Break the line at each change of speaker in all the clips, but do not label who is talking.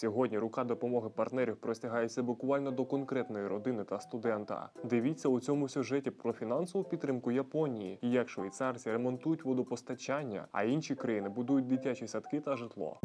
Сьогодні рука допомоги партнерів простягається буквально до конкретної родини та студента. Дивіться у цьому сюжеті про фінансову підтримку Японії, як швейцарці ремонтують водопостачання, а інші країни будують дитячі садки та житло.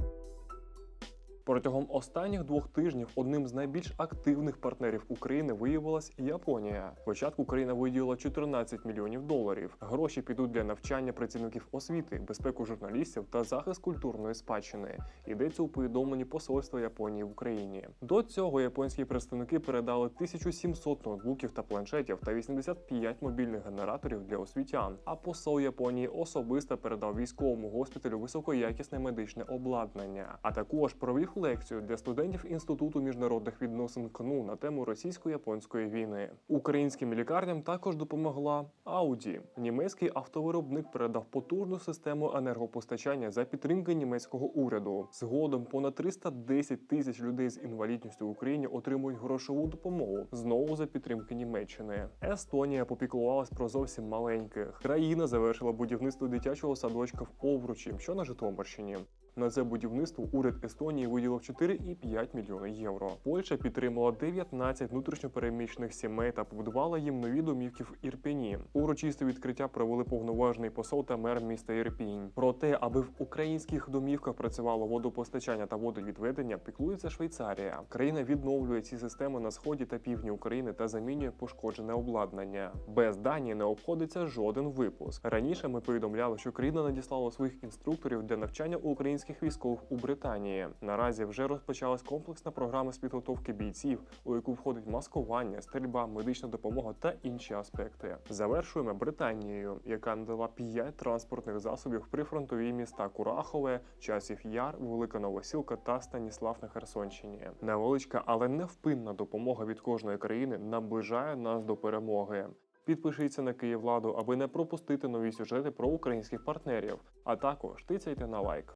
Протягом останніх двох тижнів одним з найбільш активних партнерів України виявилась Японія. Спочатку країна виділила 14 мільйонів доларів. Гроші підуть для навчання працівників освіти, безпеку журналістів та захист культурної спадщини. Йдеться у повідомленні посольства Японії в Україні. До цього японські представники передали 1700 ноутбуків та планшетів та 85 мобільних генераторів для освітян. А посол Японії особисто передав військовому госпіталю високоякісне медичне обладнання, а також провів лекцію для студентів інституту міжнародних відносин КНУ на тему російсько-японської війни. Українським лікарням також допомогла Audi. Німецький автовиробник передав потужну систему енергопостачання за підтримки німецького уряду. Згодом понад 310 тисяч людей з інвалідністю в Україні отримують грошову допомогу знову за підтримки Німеччини. Естонія попіклувалась про зовсім маленьких. Країна завершила будівництво дитячого садочка в Овручі, що на Житомирщині. На це будівництво уряд Естонії виділив 4,5 мільйони євро. Польща підтримала 19 внутрішньопереміщених сімей та побудувала їм нові домівки в Ірпені. Урочисте відкриття провели повноважний посол та мер міста Ірпінь. Про те, аби в українських домівках працювало водопостачання та водовідведення, піклується Швейцарія. Країна відновлює ці системи на сході та півдні України та замінює пошкоджене обладнання. Без Данії не обходиться жоден випуск. Раніше ми повідомляли, що країна надіслала своїх інструкторів для навчання українських військових у Британії. Наразі вже розпочалась комплексна програма з підготовки бійців, у яку входить маскування, стрільба, медична допомога та інші аспекти. Завершуємо Британією, яка надала 5 транспортних засобів в прифронтові міста Курахове, Часів Яр, Велика Новосілка та Станіслав на Херсонщині. Невеличка, але невпинна допомога від кожної країни наближає нас до перемоги. Підпишіться на Київладу, аби не пропустити нові сюжети про українських партнерів, а також тицяйте на лайк.